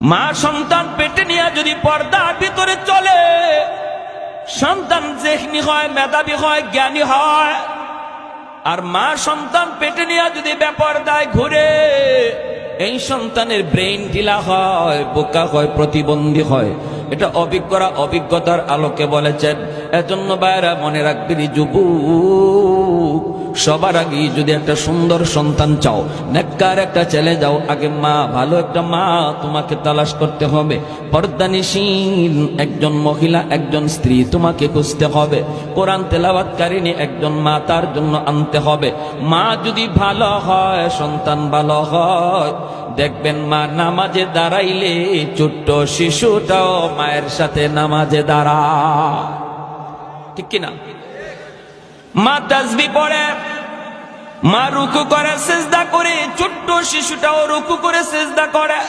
মা সন্তান পেটে নিয়ে যদি পর্দার ভিতরে চলে, সন্তান জেহনি হয়, মেধাবী হয়, জ্ঞানী হয়, আর মা সন্তান পেটে নিয়ে যদি ব্যাপারদায় ঘুরে, এই সন্তানের ব্রেইন ঢিলা হয়, বোকা হয়, প্রতিবন্ধী হয়। এটা অভিজ্ঞরা অভিজ্ঞতার আলোকে বলেছেন। এজন্য বাইরা মনে রাখবি যুবক সবার আগে যদি একটা সুন্দর সন্তান চাও, নেককার একটা ছেলে যাও আগে মা, ভালো একটা মা তোমাকে তালাশ করতে হবে। পর্দানিসীন একজন মহিলা, একজন স্ত্রী তোমাকে খুঁজতে হবে। কোরআন তেলাবাতকারিনী একজন মা তার জন্য আনতে হবে। মা যদি ভালো হয়, সন্তান ভালো হয়, দেখবেন মা নামাজে দাঁড়াইলে ছোট্ট শিশুটাও মায়ের সাথে নামাজে দাঁড়া ঠিক কিনা? মা তাজবি পড়ে মা রুকু করে সেজদা করে ছোট্ট শিশুটাও রুকু করে সেজদা করে।